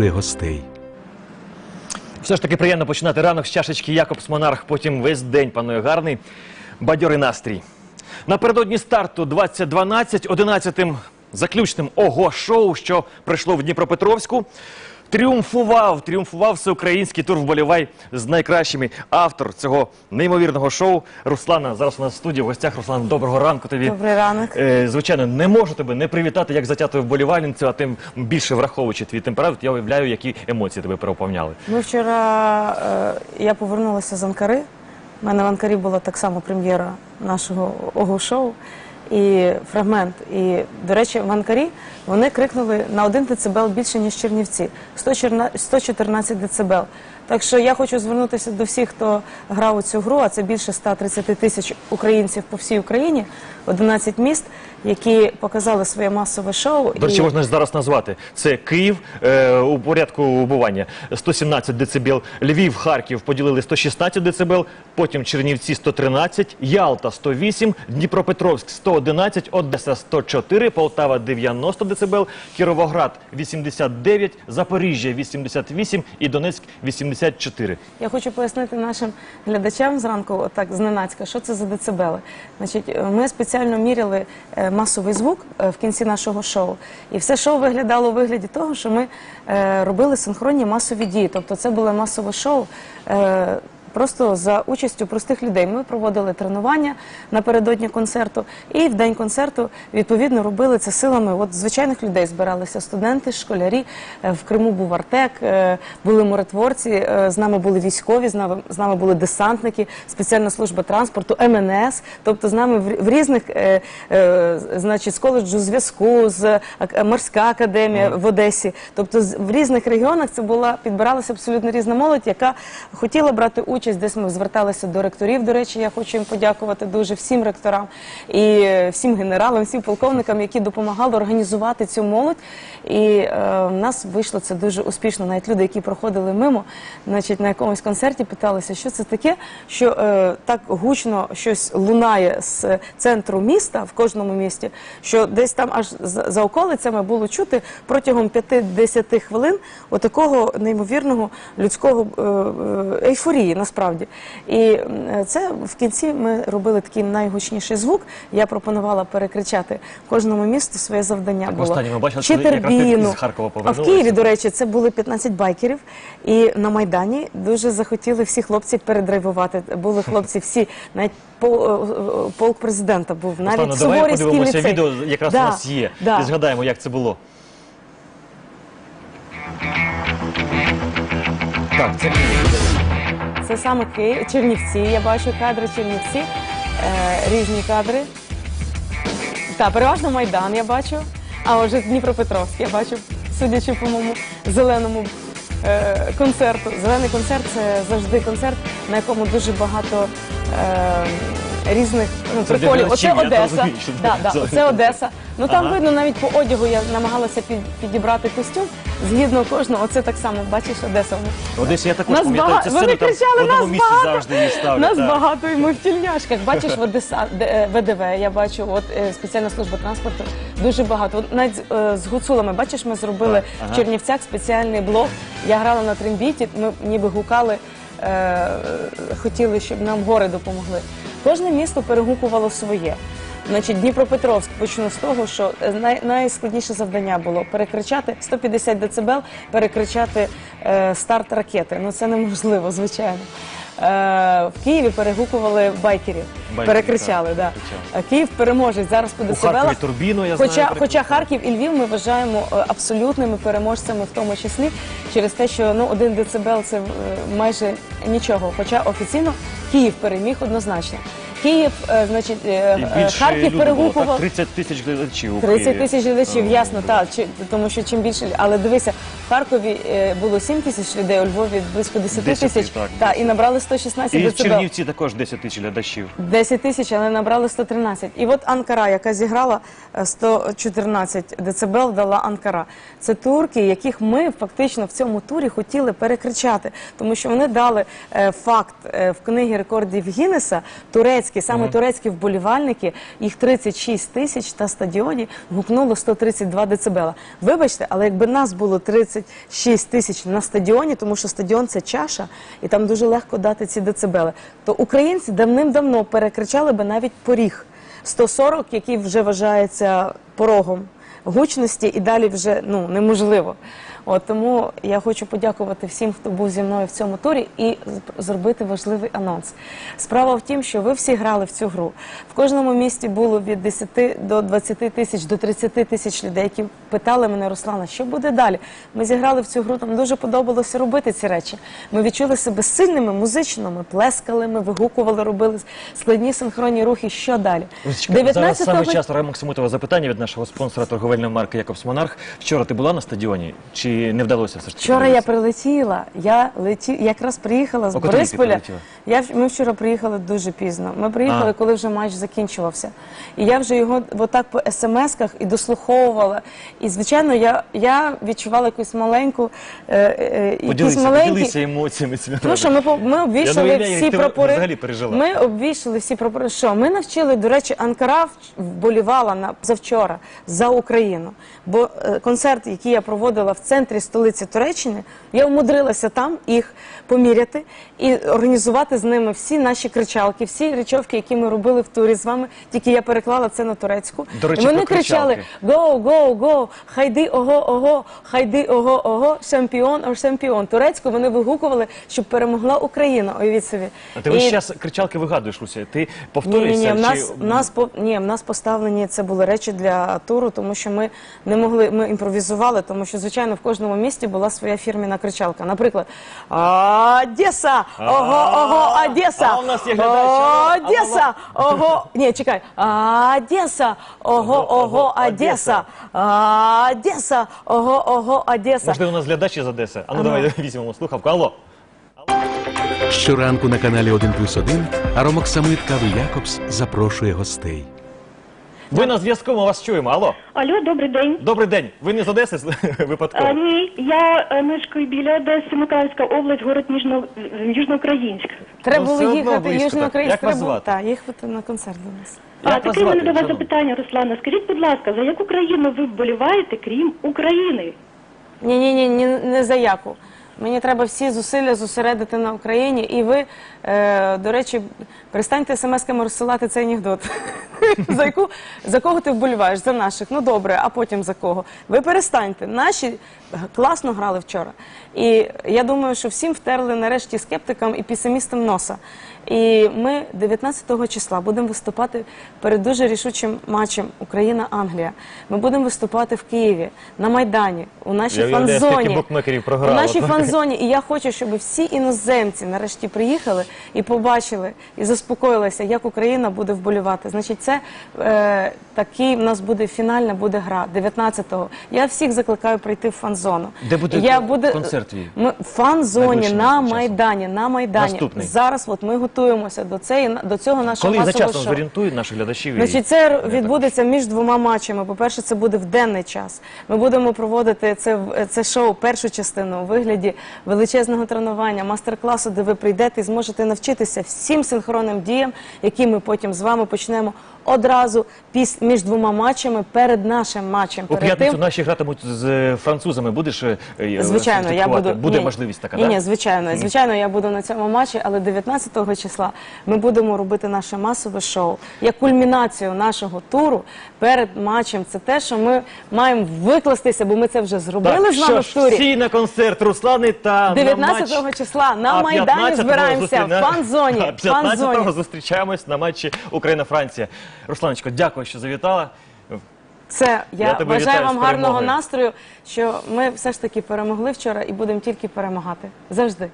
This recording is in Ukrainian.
запрошує гостей. Все ж таки приємно починати ранок з чашечки Якобс Монарх, потім весь день панує гарний бадьорий настрій. Напередодні старту 2012 11-м заключним ого шоу, що пройшло в Дніпропетровську. Тріумфував, тріумфував всеукраїнський тур вболівай з найкращими. Автор цього неймовірного шоу Руслана. Зараз у нас в студії в гостях. Руслан, доброго ранку тобі. Добрий ранок. Е, звичайно, не можу тебе не привітати як затятою вболівальницю, а тим більше враховуючи твій темперамент, я уявляю, які емоції тебе переповняли. Ми вчора е, я повернулася з Анкари. У мене в Анкарі була так само прем'єра нашого ого-шоу і фрагмент. І, до речі, в Анкарі вони крикнули на один децибел більше, ніж Чернівці 114 114 децибел. Так що я хочу звернутися до всіх, хто грав у цю гру, а це більше 130 тисяч українців по всій Україні, 11 міст, які показали своє масове шоу. До речі, І- можна ж зараз назвати. Це Київ е, у порядку убування. 117 децибел, Львів, Харків поділили 116 децибел, потім Чернівці 113, Ялта 108, Дніпропетровськ 111, Одеса 104, Полтава 90 децибел, Кіровоград 89, Запоріжжя 88 і Донецьк 84. Я хочу пояснити нашим глядачам зранку, отак зненацька, що це за децибели. Значить, е, ми спеціально міряли е, масовий звук е, в кінці нашого шоу, і все шоу виглядало у вигляді того, що ми робили синхронні масові дії. Тобто, це було масове шоу. Просто за участю простих людей ми проводили тренування напередодні концерту, і в день концерту відповідно робили це силами от звичайних людей. Збиралися студенти, школярі. Е, В Криму був Артек, е, були миротворці. е, З нами були військові, з нами з нами були десантники, спеціальна служба транспорту, МНС. Тобто з нами в, різних, значить, з коледжу зв'язку, з морська академія в Одесі. Тобто в різних регіонах це була підбиралася абсолютно різна молодь, яка хотіла брати участь. Десь ми зверталися до ректорів. До речі, я хочу їм подякувати дуже всім ректорам і е, всім генералам, всім полковникам, які допомагали організувати цю молодь. І е, в нас вийшло це дуже успішно. Навіть люди, які проходили мимо, значить на якомусь концерті питалися, що це таке, що е, так гучно щось лунає з центру міста в кожному місті, що десь там аж за, околицями було чути протягом 5-10 хвилин отакого неймовірного людського ейфорії насправді. І це в кінці ми робили такий найгучніший звук. Я пропонувала перекричати кожному місту своє завдання. було. останнє ми бачили, якраз з Харкова А в. Києві, до речі, це були 15 байкерів. І на Майдані дуже захотіли всі хлопці передрайвувати. Були хлопці всі, навіть е, е, полк президента був, навіть Руслано, давай подивимося ліцей. відео, якраз Да, у нас є, да. і згадаємо, як це було. Так, це Це саме Київ, Чернівці. Я бачу кадри Чернівці, е, різні кадри. Та переважно Майдан я бачу, а вже Дніпропетровськ я бачу, судячи по моєму зеленому е, концерту. Зелений концерт це завжди концерт, на якому дуже багато е, різних ну, Це приколів. для Оце глядачів, я Одеса. розумію, що Да, да, зелений оце Одеса. Ну там Ага. видно навіть по одягу я намагалася під, підібрати костюм згідно кожного. Оце так само, бачиш, Одеса. В Одесі я також нас пам'ятаю багато, цю вони там кричали, в одному нас місці багато, завжди її ставлять. нас так. багато, і ми в тільняшках. Бачиш, в Одеса, де, е, ВДВ, я бачу, от е, спеціальна служба транспорту, дуже багато. От навіть з, е, з гуцулами, бачиш, ми зробили Так, ага. в Чернівцях спеціальний блок. Я грала на трембіті, ми ніби гукали, е, хотіли, щоб нам гори допомогли. Кожне місто перегукувало своє. Значить, Дніпропетровськ почну з того, що е, най, найскладніше завдання було перекричати 150 децибел, перекричати е, старт ракети. Ну це неможливо, звичайно. Е, в Києві перегукували байкерів, Байкерів, перекричали. так, Да. Е, Київ переможець зараз по децибелах. Турбіну, я Хоча, знаю. хоча. Харків і Львів ми вважаємо е, абсолютними переможцями, в тому числі через те, що ну один децибел це майже нічого. Хоча офіційно Київ переміг однозначно. Київ, значить, Харків перегукував. так, 30 тисяч глядачів 30 тисяч глядачів, ясно, так, тому що чим більше, але дивися, Харкові е, було 7 тисяч людей, у Львові близько 10 10, тисяч, так, та, 10. і набрали 116 І в децибел. Чернівці також 10 тисяч глядачів. 10 тисяч, але набрали 113. І от Анкара, яка зіграла е, 114 децибел, дала Анкара. Це турки, яких ми фактично в цьому турі хотіли перекричати, тому що вони дали е, факт е, в книгі рекордів Гіннеса, турецькі, саме турецькі вболівальники, їх 36 тисяч на стадіоні гукнуло 132 децибела. Вибачте, але якби нас було 30 26 тисяч на стадіоні, тому що стадіон це чаша, і там дуже легко дати ці децибели. То українці давним-давно перекричали би навіть поріг 140, який вже вважається порогом гучності, і далі вже ну неможливо. От тому я хочу подякувати всім, хто був зі мною в цьому турі, і зробити важливий анонс. Справа в тім, що ви всі грали в цю гру. В кожному місті було від 10 до 20 тисяч до 30 тисяч людей, які питали мене, Руслана, що буде далі. Ми зіграли в цю гру. Нам дуже подобалося робити ці речі. Ми відчули себе сильними, музично, ми плескали, ми вигукували, робили складні синхронні рухи. Що далі? Русечка, Зараз саме час Рая Максимутова запитання від нашого спонсора торговельної марки Якобс Монарх. Вчора ти була на стадіоні чи не вдалося все ж таки? Вчора я прилетіла. Я леті... якраз приїхала з О котрій ти Борисполя. прилетіла? Я в- ми вчора приїхали дуже пізно. Ми приїхали, А. коли вже матч закінчувався. І я вже його отак по смс-ках і дослуховувала. І звичайно, я, я відчувала якусь маленьку е, е, якісь Поділися, маленькі. поділися емоціями цими. Тому що ми, по- ми Я не обвішали як всі ти прапори. взагалі пережила. Ми обвішали всі прапори. Що ми навчили, до речі, Анкара вболівала на завчора за Україну. Бо е, концерт, який я проводила в центрі столиці Туреччини, я умудрилася там їх поміряти і організувати з ними всі наші кричалки, всі речовки, які ми робили в турі з вами. Тільки я переклала це на турецьку. До речі, і вони про кричали. Го, го, го, хайди, ого, ого, хайди, ого, ого, шампіон, ор шампіон. Турецьку вони вигукували, щоб перемогла Україна. Уявіть собі. А ти весь І- час кричалки вигадуєш, Руся. Ти ні, ні, повторюєшся? ні, в нас, чи... нас по ні, в нас поставлені це були речі для туру, тому що ми не могли. Ми імпровізували, тому що звичайно в кожному місті була своя фірміна кричалка. Наприклад, Одеса, ого, ого, Одеса, а у нас є Одеса, ого, ні, чекай, Одеса, ого, ого, Одеса, Одеса, ого, ого, Одеса. Можливо, у нас глядачі з Одеси. А ну давай візьмемо слухавку. Алло. Щоранку на каналі 1 плюс 1 Аромок Самит Кави Якобс запрошує гостей. Ви на зв'язку, ми вас чуємо. Алло. Алло, добрий день. Добрий день. Ви не з Одеси випадково? Ні, я е, мешкаю біля Одеси, Миколаївська область, город Ніжно, Южноукраїнськ. Треба Ну, все було одно їхати близько так. южноукраїнську, Як вас звати? так, їхати на концерт до нас. А Як вас таке в мене звати, до вас шановна? запитання, Руслана. Скажіть, будь ласка, за яку країну ви вболіваєте, крім України? Ні, ні, ні, ні, не за яку. Мені треба всі зусилля зосередити на Україні. І ви, е, до речі, перестаньте смс-ками розсилати цей анекдот. за, яку, за кого ти вболіваєш? За наших. Ну добре, а потім за кого? Ви перестаньте. Наші класно грали вчора. І я думаю, що всім втерли нарешті скептикам і песимістам носа. І ми 19 числа будемо виступати перед дуже рішучим матчем Україна-Англія. Ми будемо виступати в Києві на Майдані, у нашій фан-зоні. У нашій фан-зоні. І я хочу, щоб всі іноземці нарешті приїхали і побачили, і заспокоїлися, як Україна буде вболівати. Значить, це е, такий в нас буде фінальна буде гра 19-го. Я всіх закликаю прийти в фан-зону. Де буде я кон- концерт? Ми в фан-зоні на. Майдані, на Майдані. Наступний. Зараз от ми готуємося до, цієї, до цього нашого Коли за масового часом шоу. зорієнтують наших глядачів? Значить, це відбудеться між двома матчами. По-перше, це буде в денний час. Ми будемо проводити це, це шоу, першу частину у вигляді величезного тренування, мастер-класу, де ви прийдете і зможете навчитися всім синхронним діям, які ми потім з вами почнемо одразу піс, між двома матчами перед нашим матчем. У перед п'ятницю тим, наші гратимуть з е, французами. Будеш е, е, Звичайно, я слідкувати? буду Буде ні, можливість така, ні, так? ні, звичайно, звичайно, я буду на цьому матчі, але 19 числа ми будемо робити наше масове шоу як кульмінацію нашого туру перед матчем. Це те, що ми маємо викластися, бо ми це вже зробили Так, з вами що в турі. всі на концерт Руслани та на 19 матч. числа на А Майдані 15-го збираємося в зустріне- фан-зоні. А 15-го Фан-зоні. зустрічаємось на матчі Україна-Франція. Русланочко, дякую, що завітала. Це я, Я бажаю вітаю вам гарного перемогою. настрою, що ми все ж таки перемогли вчора і будемо тільки перемагати завжди.